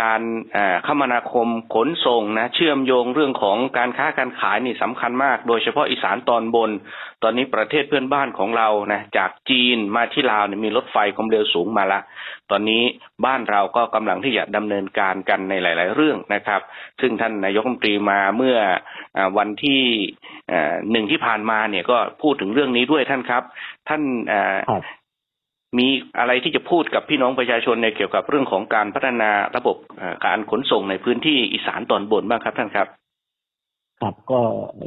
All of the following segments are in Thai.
การคมนาคมขนส่งนะเชื่อมโยงเรื่องของการค้าการขายนี่สำคัญมาก โดยเฉพาะอีสานตอนบน ตอนนี้ประเทศเพื่อนบ้านของเรานะจากจีนมาที่ลาวเนี่ยมีรถไฟความเร็วสูงมาละ ตอนนี้บ้านเราก็กำลังที่จะดำเนินการกันในหลาย ๆ เรื่องนะครับ ซึ่งท่านนายกรัฐมนตรีมาเมื่อวันที่หนึ่งที่ผ่านมาเนี่ยก็พูดถึงเรื่องนี้ด้วยท่านครับ ท่านอ มีอะไรที่จะพูดกับพี่น้องประชาชนในเกี่ยวกับเรื่องของการพัฒนาระบบเอ่อการขนส่งในพื้นที่อีสานตอนบนบ้างครับท่านครับ ครับก็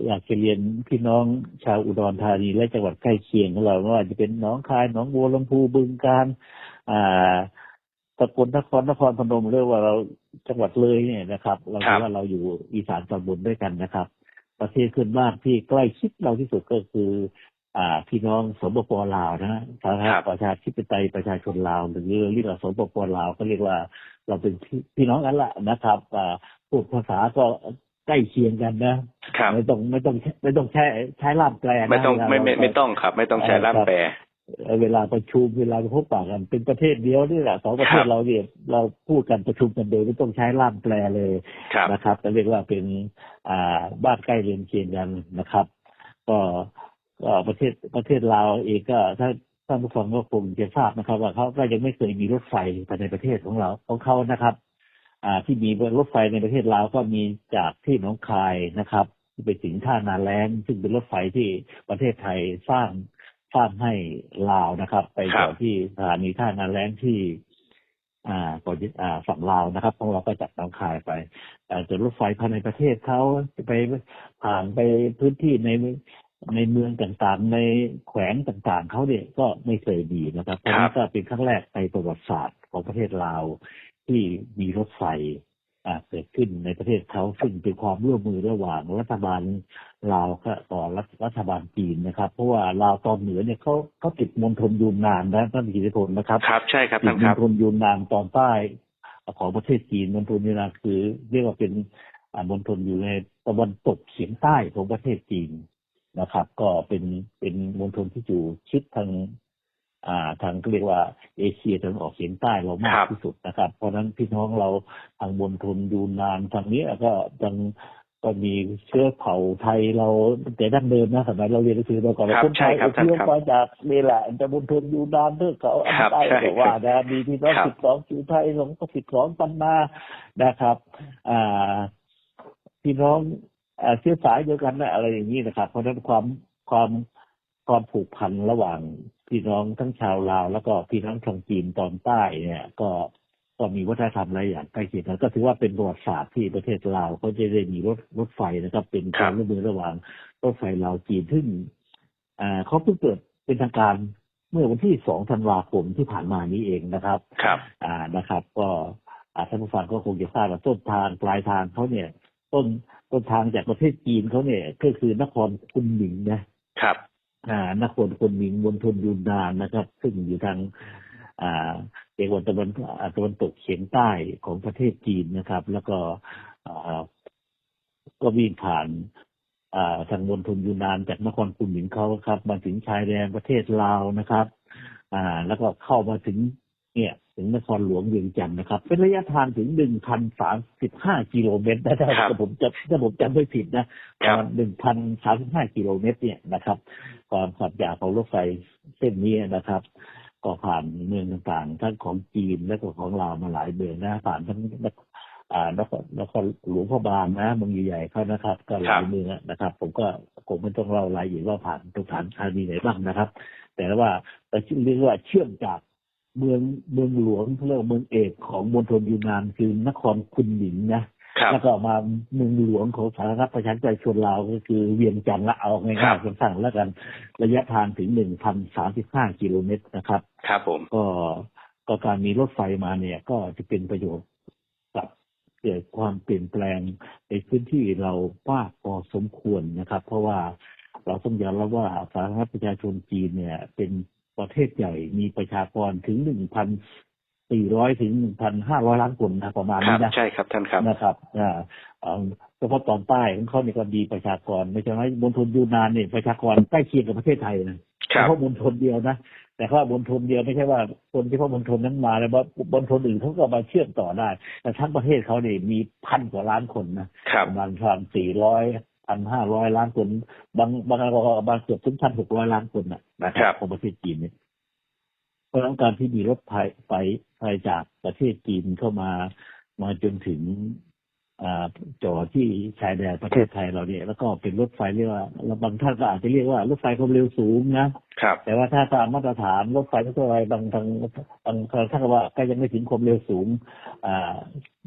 อยากจะเรียนพี่น้องชาวอุดรธานีและจังหวัดใกล้เคียงของเราไม่ว่าจะเป็นหนองคายหนองบัวลำพูบึงกาฬอ่าสกลนครนครพนมเรียกว่าเราจังหวัดเลยเนี่ยนะครับ เราครัถืบอว่าเราอยู่อีสานตอนบนด้วยกันนะครับ ประเทศเพื่อนบ้านที่ใกล้ชิดเราที่สุดก็คืออ่า พี่น้องสปปลาวนะสาธารณรัฐประชาธิปไตยประชาชนลาวหรือเรียกว่าสปปลาวก็เรียกว่า เราเป็นพี่พี่น้องกันละนะครับอ่าพูดภาษาก็ใกล้เคียงกันนะครับไม่ต้องไม่ต้องไม่ต้องใช้ใช้ล่ามแปลนะไม่ต้องเวลาไม่ไม่เราไม่ต้องครับ ไม่ต้องใช้ล่ามแปลเอ่อเวลาประชุมเวลาพบปะกันเป็นประเทศเดียวนี่แหละสองประเทคศรับเราเนี่ยเราพูดกันประชุมกันโดยไม่ต้องใช้ล่ามแปลเลยครับนะครับก็เรียกว่าเป็นอ่าบ้านใกล้เรือนเคียงกันนะครับ ก็ ก็ประเทศประเทศลาวเองก็ถ้าท่านผู้ฟังก็คงจะทราบนะครับ ว่าเขาก็ยังไม่เคยมีรถไฟภายในประเทศของเราของเขานะครับ อ่าที่มีรถไฟในประเทศลาวก็มีจากที่หนองคายนะครับที่ไปถึงท่านาแลงซึ่งเป็นรถไฟที่ประเทศไทยสร้างสร้างให้ลาวนะครับ ไปครัต่อบที่สถานีท่านาแลงที่ อ่าก่อนที่อ่าฝั่งลาวนะครับของเราก็จากหนองคายไปอ่าจะรถไฟภายในประเทศเขาจะไปผ่านไปพื้นที่ใน ในเมืองต่างๆ ในแขวงต่างๆเขาเนี่ยก็ไม่เคยมีนะครับเพราะฉะนั้นก็เป็นครั้งแรกในประวัติศาสตร์ของประเทศลาวที่มีรถไฟอ่าเกิดขึ้นในประเทศเขาซึ่งเป็นความร่วมมือระหว่างรัฐบาลลาวก็ต่อรัฐรัฐบาลจีนนะครับ เพราะว่าลาวตอนเหนือเนี่ยเขาเขาติดมณฑลยูนนานนะท่านกิติพลนะครับครับ ใช่ครับติท่าดนมครัณบฑลยูนนานตอนใต้ของประเทศจีนมณฑลยูนนานคือ เรียกว่าเป็นอ่ามณฑลอยู่ในตะวันตกเฉียงใต้ของประเทศจีน นะครับ ก็เป็นเป็นมณฑลที่อยู่ชิดทางอ่าทางก็เรียกว่าเอเชียตะวันออกเฉียงใต้เรามาครักบที่สุดนะครับ เพราะฉะนั้นพี่น้องเราทางมณฑลยูนนานทางนี้ก็ยังก็มีเชื้อเผ่าไทยเราแต่ดั้งเดิมนะสมัยเราเรียนหนังสือมาก่อนครับคนไทยใช่ครับเชื้อท่านครับมาจากนี่แหละแต่มณฑลยูนนานเทือกเขาอันครับใต้ใช่ก็ว่านะมีพี่น้องครับสิบสองชิวไทยสองสิบสองปันนานะครับ อ่าพี่น้องอ่า เชื้อสายเดียวกันนะอะไรอย่างนี้นะครับ เพราะฉะนั้นความความความผูกพันระหว่างพี่น้องทั้งชาวลาว แล้วก็พี่น้องทางจีนตอนใต้เนี่ย ก็ก็มีวัฒนธรรมหลายอย่างใกล้เคียงกันก็ถือว่าเป็นประวัติศาสตร์ที่ประเทศลาวเขาจะได้มีรถรถไฟนะครับ เป็นครักาบรร่วมมือระหว่างรถไฟลาวจีนซึ่งอ่าเขาเพิ่งเกิดเป็นทางการเมื่อวันที่สองธันวาคมที่ผ่านมานี้เองนะครับ ครับ อ่านะครับ ก็อ่าท่านผู้ฟังก็คงจะทราบว่าต้นทางปลายทางเขาเนี่ย ต้นต้นทางจากประเทศจีนเขาเนี่ย ก็คือนครคุนหมิงนะครับอ่านครคุนหมิงมณฑลยูนนานนะครับ ซึ่งอยู่ทางอ่าเรียกว่าตะวันอ่าตะวันตกเฉียงใต้ของประเทศจีนนะครับ แล้วก็อ่าก็วิ่งผ่านอ่าทางมณฑลยูนนานจากนครคุนหมิงเขาครับ มาถึงชายแดนประเทศลาวนะครับ อ่า แล้วก็เข้ามาถึง เนี่ยถึงนครหลวงเวียงจันทร์นะครับ เป็นระยะทางถึงหนึ่งพันสามสิบห้ากิโลเมตรนะถ้าครับถ้าผมจำถ้าผมจำไม่ผิดนะครับหนึ่งพันสามสิบห้ากิโลเมตรเนี่ยนะครับ ความความยาวของรถไฟเส้นนี้นะครับ ก็ผ่านเมืองต่างๆ ทั้งของจีนและก็ของลาวมาหลายเมืองนะผ่านทั้งนครอ่านครนครหลวงพ่อบางนะเมืองใหญ่ๆเขานะครับ ก็หลายเมืองอะนะครับ ผมก็คงไม่ต้องเล่ารายละเอียดว่าผ่านตรงฐานธานีไหนบ้างนะครับ แต่ว่าแต่เรียกว่าเชื่อมจาก เมืองเมืองหลวงเขาเรียกว่าเมืองเอกของมณฑลยูนนานคือนครคุนหมิงนะครับแล้วก็มาเมืองหลวงของสาธารณรัฐประชาธิปไตยชนลาวก็คือเวียงจันทร์ละเอาครัง่ายบๆสั้นๆแล้วกันระยะทางถึงหนึ่งพันสามสิบห้ากิโลเมตรนะครับ ครับผมก็ก็การมีรถไฟมาเนี่ยก็จะเป็นประโยชน์กับเกิดความเปลี่ยนแปลงในพื้นที่เรามากพอสมควรนะครับ เพราะว่าเราต้องยอมรับว่าสาธารณรัฐประชาชนจีนเนี่ยเป็น ประเทศใหญ่มีประชากรถึงหนึ่งพันสี่ร้อยถึงหนึ่งพันห้าร้อยล้านคนนะประมาณครันี้บนะใช่ครับท่านครับนะครับอ่าเอ่อเฉพาะตอนใต้ของเขาเนี่ยก็มีประชากร ไม่ใช่ไหมมณฑลยูนนานเนี่ยประชากรใกล้เคียงกับประเทศไทยนะครัเฉบพาะมณฑลเดียวนะแต่ว่ามณฑลเดียวไม่ใช่ว่าคนที่เขามณฑลนั้นมาแล้วว่ามณฑลอื่นเขาก็มาเชื่อมต่อได้ แต่ทั้งประเทศเขาเนี่ยมีพันกว่าล้านคนนะครับประมาณพันสี่ร้อย พันห้าร้อยล้านคน บางบางบางบางเกือบถึงพันหกร้อยล้านคนนะนะคครัรับของประเทศจีนเนี่ยเพราะฉะนั้นการที่มีรถไฟไฟไฟจากประเทศจีนเข้ามามาจนถึงอ่าจอดที่ชายแดนประเทศไทยเราเนี่ย แล้วก็เป็นรถไฟเรียกว่าแล้วบางท่านก็อาจจะเรียกว่ารถไฟความเร็วสูงนะครับแต่ว่าถ้าตามมาตรฐานรถไฟทั่วไปบางทางบางท่านก็ว่าก็ยังไม่ถึงความเร็วสูง อ่า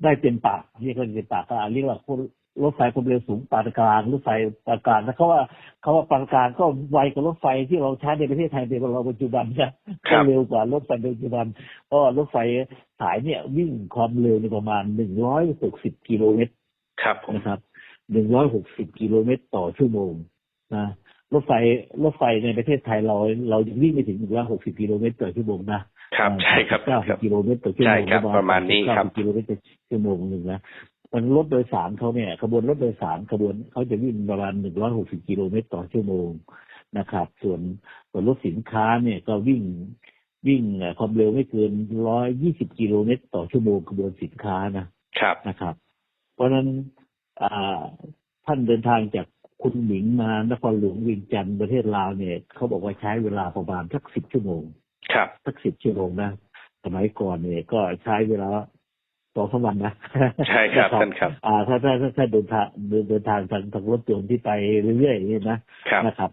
ได้เต็มปากเรียกว่าเต็มปากก็อาจเรียกว่า รถไฟความเร็วสูงปานกลางรถไฟปานกลางนะเขาว่าเขาว่าปานกลางก็ไวกว่ารถไฟที่เราใช้ในประเทศไทยในเราปัจจุบันนะก็เร็วกว่ารถไฟในปัจจุบันเพราะว่ารถไฟสายเนี่ยวิ่งความเร็วในประมาณหนึ่งร้อยหกสิบกิโลเมตรครับผมนะครับหนึ่งร้อยหกสิบกิโลเมตรต่อชั่วโมงนะรถไฟรถไฟในประเทศไทยเราเรายังวิ่งไม่ถึงหนึ่งร้อยหกสิบกิโลเมตรต่อชั่วโมงนะครับใช่ครับเก้าคสิรับบกิโลเมตรต่อชั่วโมงใช่ครับประมาณนี้ครับเก้าสิกิโลเมตรต่อชั่วโมงหนึ่งนะ มันรถโดยสารเขาเนี่ยขบวนรถโดยสารขบวนเขาจะวิ่งประมาณหนึ่งร้อยหกสิบกิโลเมตรต่อชั่วโมงนะครับ ส่วนส่วนรถสินค้าเนี่ยก็วิ่งวิ่งเอ่อความเร็วไม่เกินร้อยยี่สิบกิโลเมตรต่อชั่วโมงขบวนสินค้านะครับนะครับ เพราะฉะนั้นอ่าท่านเดินทางจากคุณหมิงมานครหลวงเวียงจันทร์ประเทศลาวเนี่ยเขาบอกว่าใช้เวลาประมาณสักสิบชั่วโมง ครับสักสิบชั่วโมงนะสมัยก่อนเนี่ยก็ใช้เวลาส องสามวันนะใช่ครับนะท่านครับอ่าถ้าถ้าถ้าถ้าเดินทางเดินเดินทางทางทางรถยนต์ที่ไปเรื่อยๆอย่างนี้นะครับนะครับ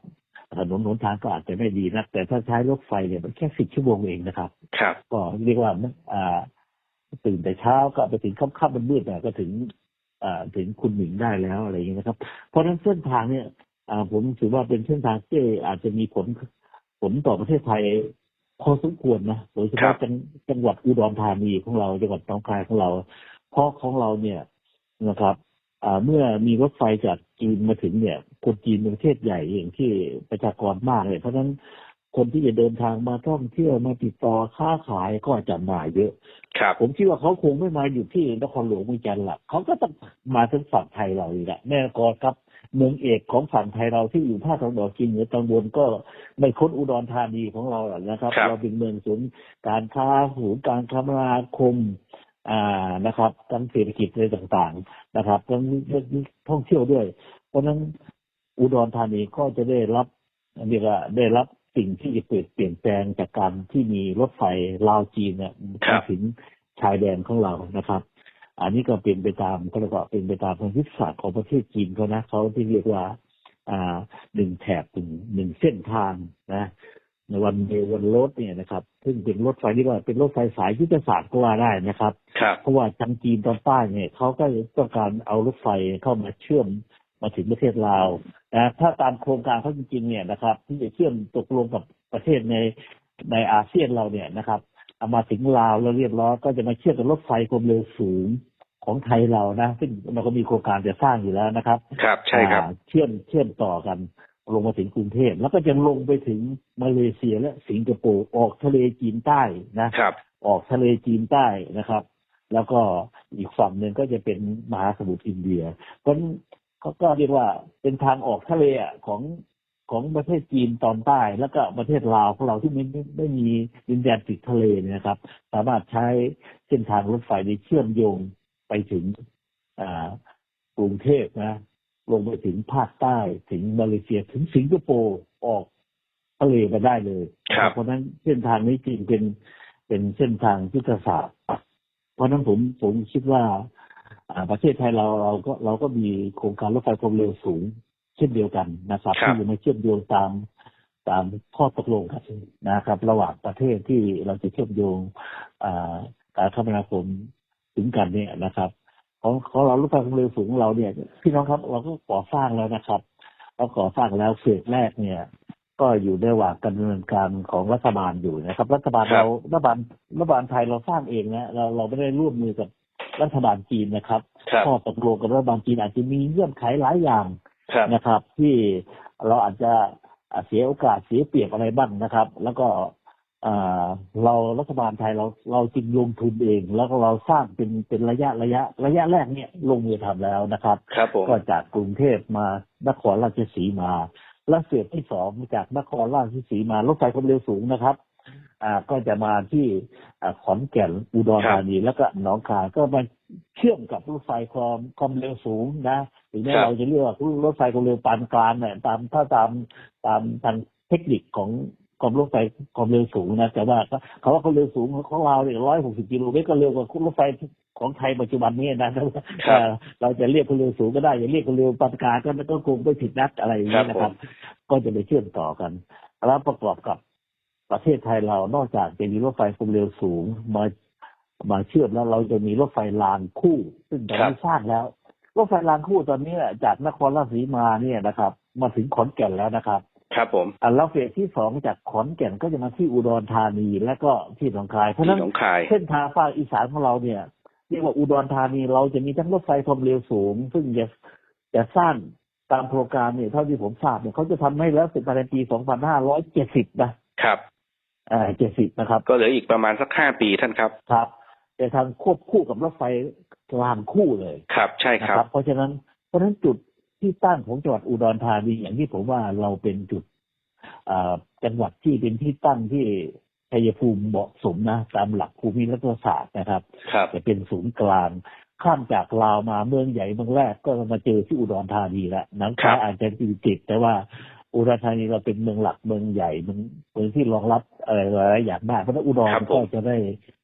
ถนนหนทางก็อาจจะไม่ดีนะแต่ถ้าใช้รถไฟเนี่ยมันแค่สิบชั่วโมงเองนะครับ ครับ ก็เรียกว่าอ่าตื่นแต่เช้าก็ไปถึงค่ำๆมันมืดๆเนี่ยก็ถึงอ่าถึงคุณหมิงได้แล้วอะไรอย่างเงี้ยนะครับ เพราะฉะนั้นเส้นทางเนี่ยอ่าผมถือว่าเป็นเส้นทางที่อาจจะมีผลผลต่อประเทศไทย พอสมควรนะโดยเฉครัพาะบจังจังหวัดอุดรธานีของเราจังหวัดหนองคายของเรา เพราะของเราเนี่ยนะครับอ่าเมื่อมีรถไฟจากจีนมาถึงเนี่ยคนจีนเป็นประเทศใหญ่เองที่ประชากรมากเลย เพราะฉะนั้นคนที่จะเดินทางมาท่องเที่ยวมาติดต่อค้าขายก็จะมาเยอะ ครับ ผมคิดว่าเขาคงไม่มาอยู่ที่นครหลวงเมืองจันทร์ละเขาก็ต้องมาถึงฝั่งไทยเราอีกแหละแน่กอนครับ เมืองเอกของฝั่งไทยเราที่อยู่ภาคตะวันออกเฉียงเหนือตอนบนก็ไม่พ้นอุดรธานีของเราหรอกนะครับ ครับ เราเป็นเมืองศูนย์การค้าศูนย์การคมนาคมอ่านะครับทั้งเศรษฐกิจอะไรต่างๆนะครับทั้งท่องเที่ยวด้วย เพราะฉะนั้นอุดรธานีก็จะได้รับเรียกว่าได้รับสิ่งที่จะเปลี่ยนเปลี่ยนแปลงจากการที่มีรถไฟลาวจีนเนี่ยครับ มาถึงชายแดนของเรานะครับ อันนี้ก็เป็นไปตามก็เรียกว่าเป็นไปตามทางยุทธศาสตร์ของประเทศจีนเขานะเขาที่เรียกว่าอ่าหนึ่งแถบหนึ่งหนึ่งเส้นทางนะในวันเดวันรถเนี่ยนะครับ ซึ่งเป็นรถไฟที่ว่าเป็นรถไฟสายยุทธศาสตร์ก็ว่าได้นะครับครับ เพราะว่าทางจีนตอนใต้เนี่ยเขาก็ต้องการเอารถไฟเข้ามาเชื่อมมาถึงประเทศลาวนะถ้าตามโครงการเขาจริงๆเนี่ยนะครับ ที่จะเชื่อมตกลงกับประเทศในในอาเซียนเราเนี่ยนะครับ เอามาถึงลาวแล้วเรียบร้อยก็จะมาเชื่อมกับรถไฟความเร็วสูงของไทยเรานะซึ่งเราก็มีโครงการจะสร้างอยู่แล้วนะครับ ครับใช่ครับอ่าเชื่อมเชื่อมต่อกันลงมาถึงกรุงเทพแล้วก็จะลงไปถึงมาเลเซียและสิงคโปร์ออกทะเลจีนใต้นะครับ ออกทะเลจีนใต้นะครับ แล้วก็อีกฝั่งหนึ่งก็จะเป็นมหาสมุทรอินเดียเพราะฉะนั้นเขาก็เรียกว่าเป็นทางออกทะเลอะของ ของประเทศจีนตอนใต้ แล้วก็ประเทศลาวของเราที่ไม่ไม่ไม่มีดินแดนติดทะเลเนี่ยนะครับ สามารถใช้เส้นทางรถไฟนี้เชื่อมโยงไปถึงอ่ากรุงเทพนะ ลงไปถึงภาคใต้ถึงมาเลเซียถึงสิงคโปร์ออกทะเลมาได้เลยครับเพราะฉะนั้นเส้นทางนี้จริงเป็นเป็นเส้นทางยุทธศาสตร์ เพราะฉะนั้นผมผมคิดว่าอ่าประเทศไทยเราเราก็เราก็มีโครงการรถไฟความเร็วสูง เช่นเดียวกันนะครับครับที่จะมาเชื่อมโยงตามตามข้อตกลงกันนะครับ ระหว่างประเทศที่เราจะเชื่อมโยงอ่าการคมนาคมถึงกันเนี่ยนะครับของของเรารถไฟความเร็วสูงของเราเนี่ย พี่น้องครับเราก็ก่อสร้างแล้วนะครับเราก่อสร้างแล้วเฟสแรกเนี่ย ก็อยู่ในระหว่างการดำเนินการของรัฐบาลอยู่นะครับ รัฐบาลครับเรารัฐบาลรัฐบาลไทยเราสร้างเองนะเราเราไม่ได้ร่วมมือกับรัฐบาลจีนนะครับครับข้อตกลงกับรัฐบาลจีนอาจจะมีเงื่อนไขหลายอย่างครับ นะครับ ที่เราอาจจะอ่าเสียโอกาสเสียเปรียบอะไรบ้างนะครับ แล้วก็อ่าเรารัฐบาลไทยเราเราจึงลงทุนเอง แล้วก็เราสร้างเป็นเป็นระยะระยะ ระยะแรกเนี่ยลงมือทำแล้วนะครับครับผมก็จากกรุงเทพมานครราชสีมา และเฟสที่สองจากนครราชสีมารถไฟความเร็วสูงนะครับ อ่าก็จะมาที่อ่าขอนแก่นอุดรครับธานีแล้วก็หนองคายก็มาเชื่อมกับรถไฟความความเร็วสูงนะ ถึงแม้ครับเราจะเรียกว่ารถไฟความเร็วปานกลางเนี่ยตามถ้าตามตามทางเทคนิคของความรถไฟความเร็วสูงนะแต่ว่าก็เขาว่าความเร็วสูงของเราเนี่ยร้อยหกสิบกิโลเมตรก็เร็วกว่ารถไฟของไทยปัจจุบันนี้นะครับเอ่อเราจะเรียกความเร็วสูงก็ได้จะเรียกความเร็วปานกลางก็ก็คงไม่ผิดนักอะไรอย่างนี้ยนะครับ ก็จะไปเชื่อมต่อกัน แล้วประกอบกับประเทศไทยเรานอกจากจะมีรถไฟความเร็วสูงมามาเชื่อมแล้วเราจะมีรถไฟรางคู่ ซึ่งตอนครันี้บสร้างแล้ว รถไฟรางคู่ตอนนี้จากนครราชสีมาเนี่ยนะครับ มาถึงขอนแก่นแล้วนะครับ ครับผมอะแล้วเฟสที่สองจากขอนแก่นก็จะมาที่อุดรธานีและก็ที่หนองคาย เพราะฉะที่นั้นหนองคายเส้นทางภาคอีสานของเราเนี่ยเรียกว่าอุดรธานีเราจะมีทั้งรถไฟความเร็วสูง ซึ่งจะจะสร้างตามโครงการเนี่ยเท่าที่ผมทราบเนี่ยเขาจะทำให้แล้วเสร็จภายในปี 2570 นะครับ อ่า 70 นะครับ ก็เหลืออีกประมาณสักห้าปีท่านครับ ครับ จะทำควบคู่กับรถไฟรางคู่เลยครับ ใช่นะครับ เพราะฉะนั้นเพราะฉะนั้นจุดที่ตั้งของจังหวัดอุดรธานีอย่างที่ผมว่าเราเป็นจุดอ่าจังหวัดที่เป็นที่ตั้งที่ชัยภูมิเหมาะสมนะ ตามหลักภูมิรัฐศาสตร์นะครับครับจะเป็นศูนย์กลางข้ามจากลาวมาเมืองใหญ่เมืองแรกก็มาเจอที่อุดรธานีแล้วหนังครัคาบอาจจะอยู่ติดแต่ว่าอุดรธานีเราเป็นเมืองหลักเมืองใหญ่เมืองเมืองที่รองรับอะไรหลายๆอย่างได้เพราะฉะนั้นอุดรครับผมก็จะได้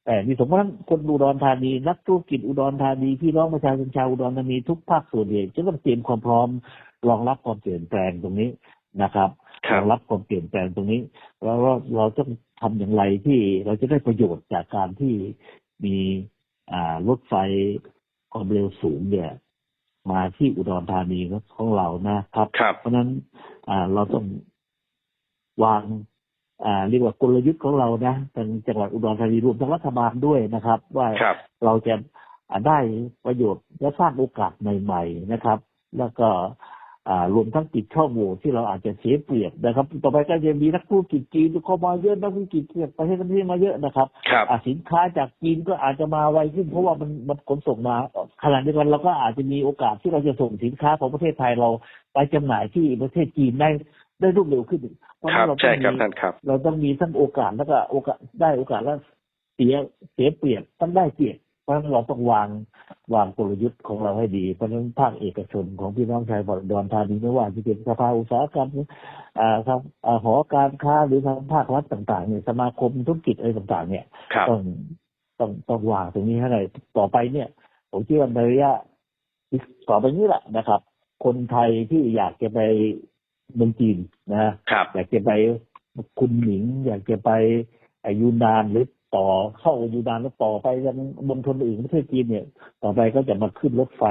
แต่มีสมมติว่าคนอุดรธานีนักธุรกิจอุดรธานีพี่น้องประชาชนชาวอุดรธานีทุกภาคส่วนเนี่ยจะต้องเตรียมความพร้อมรองรับความเปลี่ยนแปลงตรงนี้นะครับครรัอบงรับความเปลี่ยนแปลงตรงนี้ แล้วเราเราต้องทำอย่างไรที่เราจะได้ประโยชน์จากการที่มีอ่ารถไฟความเร็วสูงเนี่ย มาที่อุดรธานีของเรานะครับครับเพราะฉะนั้นอ่าเราต้องวางอ่า เรียกว่ากลยุทธ์ของเรานะทางจังหวัดอุดรธานีรวมทั้งรัฐบาลด้วยนะครับ ว่าครับเราจะอ่าได้ประโยชน์และสร้างโอกาสใหม่ ๆนะครับ แล้วก็อ่ารวมทั้งปิดช่องโหว่ที่เราอาจจะเสียเปรียบนะครับ ต่อไปก็จะมีนักธุรกิจจีนเข้ามาเยอะนักธุรกิจจากประเทศนี้มาเยอะนะครับครับอ่าสินค้าจากจีนก็อาจจะมาไวขึ้นเพราะว่ามันมันขนส่งมาขณะเดียวกันเราก็อาจจะมีโอกาสที่เราจะส่งสินค้าของประเทศไทยเราไปจำหน่ายที่ประเทศจีนได้ ได้รวดเร็วขึ้นเพราะคฉะรันั้บนเราต้ใช่องครับมีท่านครับเราต้องมีทั้งโอกาสแล้วก็โอกาสได้โอกาสแล้วเสียเสียเปรียบต้องได้เปรียบเพราะฉะนั้นเราต้องวางวางกลยุทธ์ของเราให้ดีเพราะฉะนั้นภาคเอกชนของพี่น้องชาวอุดรธานีไม่ว่าจะเป็นสภาอุตสาหกรรมอ่าครับอ่าหอการค้าหรือทางภาครัฐต่างๆเนี่ยสมาคมธุรกิจอะไรต่างๆ เนี่ยครับต้องต้องต้องวางตรงนี้ให้ได้ต่อไปเนี่ย ผมคิดว่าในระยะต่อไปนี้แหละนะครับ คนไทยที่อยากจะไป เมืองจีนนะครับ อยากจะไปคุณหมิง อยากจะไปไอายูนานหรือต่อเข้ายูนานแล้วต่อไปยังมณฑลอื่นประเทศจีนเนี่ย ต่อไปก็จะมาขึ้นรถไฟ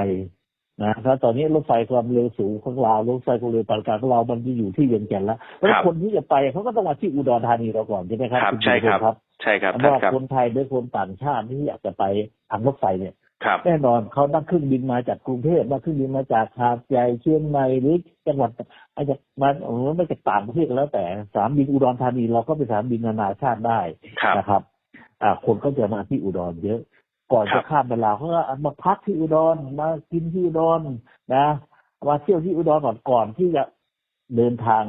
นะถ้าตอนนี้รถไฟความเร็วสูงของเรารถไฟความเร็วปานกลางของเรามันจะอยู่ที่เวียงจันทร์แล้วเพราะฉะนั้นคนที่จะไปเขาก็ต้องมาที่อุดรธานีเราก่อนใช่ไหมครับครับณใช่ครับครับ ใช่ครับเพท่าราะนว่าครับคนไทยหรือคนต่างชาติที่อยากจะไปทางรถไฟเนี่ยครับ แน่นอนเขานั่งเครื่องบินมาจากกรุงเทพมาเครื่องบินมาจากหาดใหญ่เชียงใหม่หรือจังหวัดอาจจะมาโอ้โหไม่จากต่างประเทศก็แล้วแต่สนามบินอุดรธานีเราก็เป็นสนามบินนานาชาติได้ครับนะครับอ่าคนก็จะมาที่อุดรเยอะ ก่อนครัจะบข้ามเวลาเขาก็มาพักที่อุดรมากินที่อุดรนะมาเที่ยวที่อุดรก่อนก่อนที่จะเดินทาง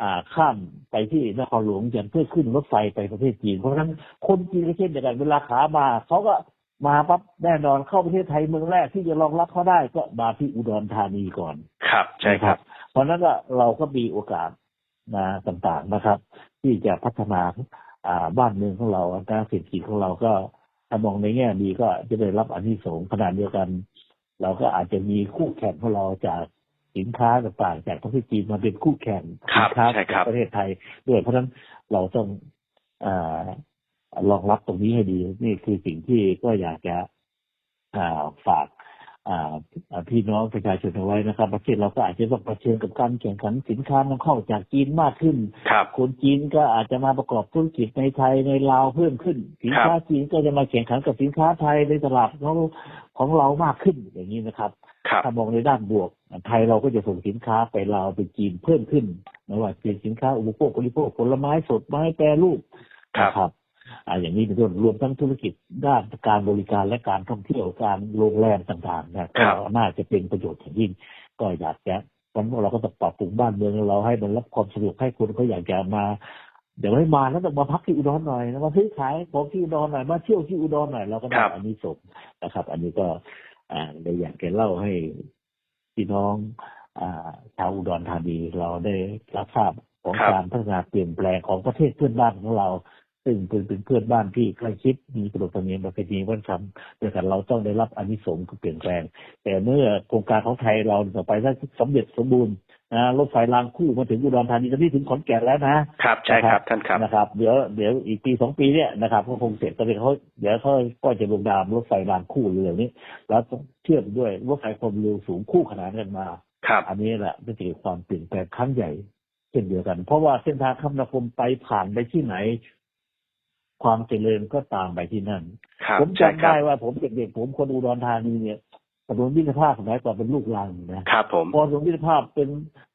อ่าข้ามไปที่นครหลวงเจียนเพื่อขึ้นรถไฟไปประเทศจีน เพราะฉะนั้นคนจีนก็เช่นเดียวกันเวลาขามาเขาก็ มาปั๊บแน่นอนเข้าประเทศไทยเมืองแรกที่จะรองรับเขาได้ก็มาที่อุดรธานีก่อน ครับใช่ครับ เพราะฉะนั้นก็เราก็มีโอกาสนะต่างๆนะครับ ที่จะพัฒนาอ่าบ้านเมืองของเราการเศรษฐกิจของเราก็ถ้ามองในแง่ดีก็จะได้รับอานิสงส์ขนาดเดียวกัน เราก็อาจจะมีคู่แข่งของเราจากสินค้าต่างๆจากประเทศจีนมาเป็นคู่แข่งครัสิบค้าใช่คจารักบประเทศไทยด้วยเพราะฉะนั้นเราต้องอา รองรับตรงนี้ให้ดี นี่คือสิ่งที่ก็อยากจะอ่าฝากอ่าอ่าพี่น้องประชาชนเอาไว้นะครับ ประเทศเราก็อาจจะต้องเผชิญกับการแข่งขันสินค้านำเข้าจากจีนมากขึ้นครับคนจีนก็อาจจะมาประกอบธุรกิจในไทยในลาวเพิ่มขึ้น สินค้าจีนก็จะมาแข่งขันกับสินค้าไทยในตลาดของของเรามากขึ้นอย่างนี้นะครับครับถ้ามองในด้านบวก ไทยเราก็จะส่งสินค้าไปลาวไปจีนเพิ่มขึ้นไม่ว่าเป็นสินค้าอุปโภคบริโภคผลไม้สดไม้แปรรูปครับนะครับ อ่าอย่างนี้เป็นต้นรวมทั้งธุรกิจด้านการบริการและการท่องเที่ยวการโรงแรมต่างๆนะก็น่าจะเป็นประโยชน์อย่างยิ่งก็อยากจะวันนี้เราก็ต้องปรับปรุงบ้านเมืองเราให้มันรับความสะดวกให้คนเขาอยากจะมาเดี๋ยวให้มาแล้วต้องมาพักที่อุดรหน่อยแล้วมาซื้อขายของที่อุดรหน่อยมาเที่ยวที่อุดรหน่อยเราก็ได้ครับอันนี้สงส์นะครับ อันนี้ก็อ่าเลยอยากจะเล่าให้พี่น้องอ่าชาวอุดรธานีเราได้รับทราบของครับการพัฒนาเปลี่ยนแปลงของประเทศเพื่อนบ้านของเรา ซึ่งเป็นเป็นเพื่อนบ้านที่ใกล้ชิดมีประเพณีประเพณีวัฒนธรรมเดียวกันเราต้องได้รับอานิสงส์คือเปลี่ยนแปลง แต่เมื่อโครงการของไทยเราต่อไปถ้าสำเร็จสมบูรณ์นะรถไฟรางคู่มาถึงอุดรธานีตอนนี้ถึงขอนแก่นแล้วนะครับใช่ครับท่านครับนะครับ เดี๋ยวเดี๋ยวอีกปีสองปีเนี่ยนะครับก็คงเสร็จตอนนี้เขาเดี๋ยวเขาก็จะลงดามรถไฟรางคู่เรือนี้ แล้วต้องเชื่อมด้วยรถไฟความเร็วสูงคู่ขนานกันมาครับอันนี้แหละเป็นสิ่งความเปลี่ยนแปลงครั้งใหญ่เช่นเดียวกัน เพราะว่าเส้นทางคมนาคมไปผ่านไปที่ไหน ความเจริญก็ตามไปที่นั่นครับผมใช่จำครัได้บว่าผมเด็กๆผมคนอุดรธานีเนี่ยถนนมิตรภาพสมัยก่อนเป็นลูกรังนะครับผมพอถนนมิตรภาพเป็น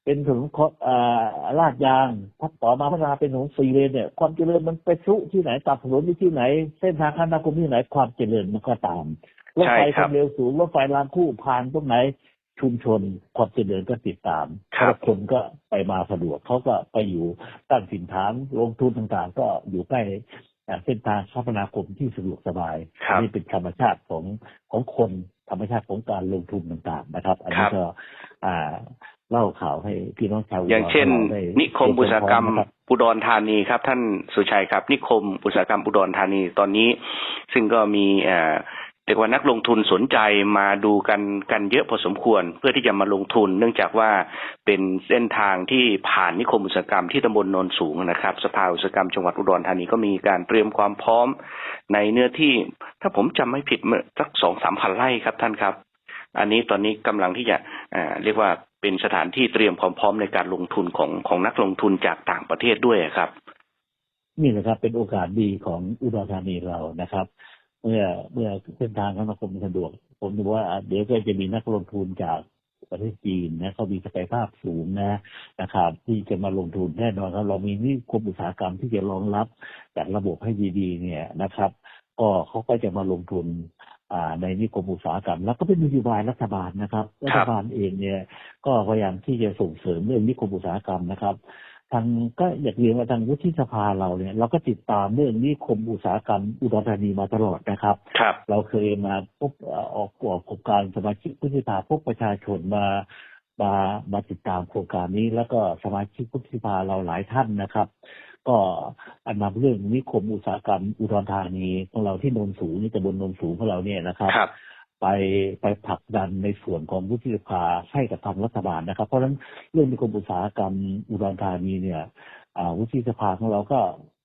เป็นถนนเคาะอ่าลาดยางพัดต่อมาพัฒนาเป็นถนนฟรีเลนเนี่ย ความเจริญมันไปซุที่ไหนตัดถนนที่ที่ไหน เส้นทางคมนาคมที่ไหนความเจริญมันก็ตามรถไฟใช่คครัวาบมเร็วสูงรถไฟรางคู่ผ่านตรงไหนชุมชนความเจริญก็ติดตามครับแล้วคนก็ไปมาสะดวกเขาก็ไปอยู่ตั้งถิ่นฐานลงทุนต่างๆ ก็อยู่ใกล้อ่า เส้นทางคมนาคมที่สะดวกสบายครับอันนี้เป็นธรรมชาติของของคนธรรมชาติของการลงทุนต่างๆนะครับ อันนี้ครับก็อ่าเล่าข่าวให้พี่น้องชาวอย่างเช่นรได้นิคมอุตสาหกรรมนะครับอุดรธานีครับ ท่านสุชัยครับ นิคมอุตสาหกรรมอุดรธานีตอนนี้ ซึ่งก็มีเอ่อเรียกว่านักลงทุนสนใจมาดูกันกันเยอะพอสมควร เพื่อที่จะมาลงทุน เนื่องจากว่าเป็นเส้นทางที่ผ่านนิคมอุตสาหกรรมที่ตำบลโนนสูงนะครับ สภาอุตสาหกรรมจังหวัดอุดรธานีก็มีการเตรียมความพร้อมในเนื้อที่ ถ้าผมจำไม่ผิดสักสองสามพันไร่ครับท่านครับ อันนี้ตอนนี้กำลังที่จะเเรียกว่าเป็นสถานที่เตรียมความพร้อมในการลงทุนของของนักลงทุนจากต่างประเทศด้วยครับนี่แหละครับเป็นโอกาสดีของอุดรธานีเรานะครับ เมื่อเมื่อเส้นทางคมนาคมสะดวก ผมดูว่าเดี๋ยวก็จะมีนักลงทุนจากประเทศจีนนะเขามีศักยภาพสูงนะนะครับที่จะมาลงทุนแน่นอนครับ เรามีนิคมอุตสาหกรรมที่จะรองรับจัดระบบให้ดี ๆ เนี่ยนะครับ ก็เขาก็จะมาลงทุนอ่าในนิคมอุตสาหกรรม แล้วก็เป็นนโยบายรัฐบาลนะครับรัฐบาลเองเนี่ยก็พยายามที่จะส่งเสริมเรื่องนิคมอุตสาหกรรมนะครับ ทางก็อยากเรียนว่าทางวุฒิสภาเราเนี่ย เราก็ติดตามเรื่องนิคมอุตสาหกรรมอุดรธานีมาตลอดนะครับ ครับ เราเคยมาพบเอ่อออกออกโครงการสมาชิกวุฒิสภาพบประชาชนมามามาติดตามโครงการนี้ แล้วก็สมาชิกวุฒิสภาเราหลายท่านนะครับ ก็อันนำเรื่องนิคมอุตสาหกรรมอุดรธานีของเราที่โนนสูงนี่ตำบลโนนสูงของเราเนี่ยนะครับครับ ไปไปผลักดันในส่วนของวุฒิสภาให้กับทางรัฐบาลนะครับ เพราะฉะนั้นเรื่องนิคมอุตสาหกรรมอุดรธานีเนี่ยอ่าวุฒิสภาของเราก็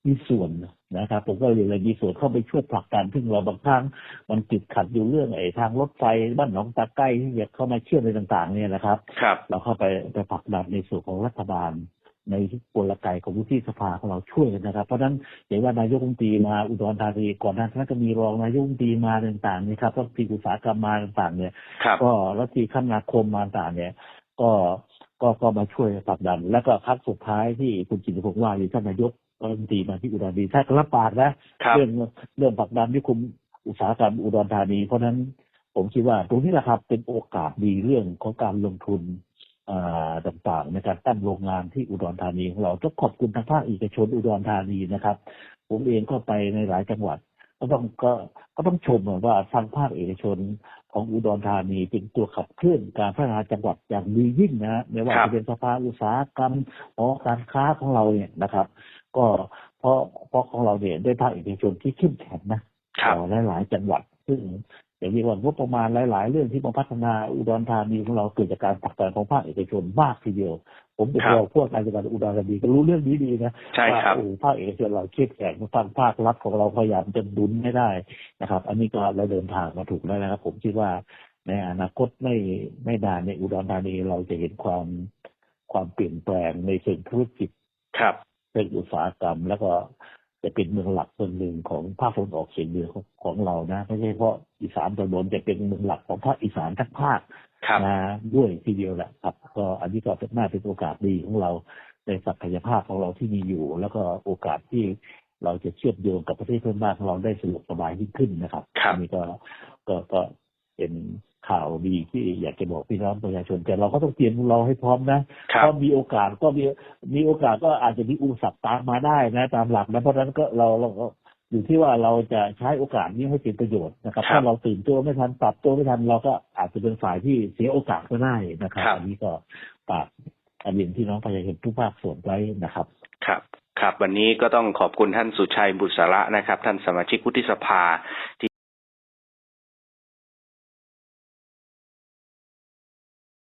มีส่วนนะครับ ผมก็เลยมีส่วนเข้าไปช่วยผลักดันซึ่งเราบางครั้งมันติดขัดอยู่เรื่องไอ้ทางรถไฟบ้านหนองตาใกล้ที่จะเข้ามาเชื่อมในต่าง ๆ เนี่ยนะครับครับ เราเข้าไปไปผลักดันในส่วนของรัฐบาล ในกลไกของวุฒิสภาของเราช่วยกันนะครับ เพราะฉะนั้นเห็นว่านายกรัฐมนตรีมาอุดรธานีก่อนหน้านั้นก็มีรองนายกรัฐมนตรีมาต่างๆนะครับรัฐมนตรีอุตสาหกรรมมาต่างๆ เนี่ยครับก็รัฐมนตรีคมนาคมมาต่างๆเนี่ย ก็ก็ก็มาช่วยผลักดัน แล้วก็ครั้งสุดท้ายที่คุณจิตรพงษ์ว่าอยู่ท่านนายกรัฐมนตรีมาที่อุดรธานีท่านก็รับปากนะครับเรื่องเรื่องผลักดันนิคมอุตสาหกรรมอุดรธานีเพราะฉะนั้นผมคิดว่าตรงนี้แหละครับเป็นโอกาสดีเรื่องของการลงทุนอ่า ต่างๆในการตั้งโรงงานที่อุดรธานีของเราต้องขอบคุณทางภาคเอกชนอุดรธานีนะครับ ผมเองก็ไปในหลายจังหวัด ก็ต้องก็ก็ต้องชมว่าทางภาคเอกชนของอุดรธานีเป็นตัวขับเคลื่อนการพัฒนาจังหวัดอย่างดียิ่งนะฮะไม่ว่าครับจะเป็นสภาอุตสาหกรรมหอการค้าของเราเนี่ยนะครับ ก็เพราะเพราะของเราเนี่ยได้ภาคเอกชนที่เข้มแข็งนะครับต่อหลายๆจังหวัดซึ่ง อย่างเรียกว่างบประมาณหลาย ๆ เรื่องที่มาพัฒนาอุดรธานีของเราเกิดจากการผลักดันของภาคเอกชนมากทีเดียว ผมเป็นครับรองผู้ว่าการจังหวัดอุดรธานีก็รู้เรื่องนี้ดีนะใช่ครับว่าโอ้ภาคเอกชนเราเข้มแข็งทางภาครัฐของเราพยายามจะดุนให้ได้นะครับ อันนี้ก็เราเดินทางมาถูกแล้วนะครับ ผมคิดว่าในอนาคตไม่ไม่นานในอุดรธานีเราจะเห็นความความเปลี่ยนแปลงในเชิงธุรกิจครับเป็นอุตสาหกรรม แล้วก็ จะเป็นเมืองหลักเมืองหนึ่งของภาคตะวันออกเฉียงเหนือของของเรานะไม่ใช่เพราะอีสานตอนบนจะเป็นเมืองหลักของภาคอีสานทั้งภาคครับนะด้วยทีเดียวแหละครับก็อันนี้ก็เป็นน่าเป็นโอกาสดีของเราในศักยภาพของเราที่มีอยู่ แล้วก็โอกาสที่เราจะเชื่อมโยงกับประเทศเพื่อนบ้านของเราได้สะดวกสบายยิ่งขึ้นนะครับครับอันนี้ก็ก็ก็เป็น ข่าวดีที่อยากจะบอกพี่น้องประชาชนแต่เราก็ต้องเตรียมเราให้พร้อมนะครับเพราะมีโอกาสก็มีมีโอกาสก็อาจจะมีอุปสรรคตามมาได้นะ ตามหลักนะเพราะฉะนั้นก็เราเราก็อยู่ที่ว่าเราจะใช้โอกาสนี้ให้เป็นประโยชน์นะครับครับถ้าเราตื่นตัวไม่ทันปรับตัวไม่ทันเราก็อาจจะเป็นฝ่ายที่เสียโอกาสก็ได้นะครับครับอันนี้ก็ฝากเรียนพี่น้องประชาชนทุกภาคส่วนไว้นะครับครับครับ วันนี้ก็ต้องขอบคุณท่านสุชัยบุษระนะครับ ท่านสมาชิกวุฒิสภา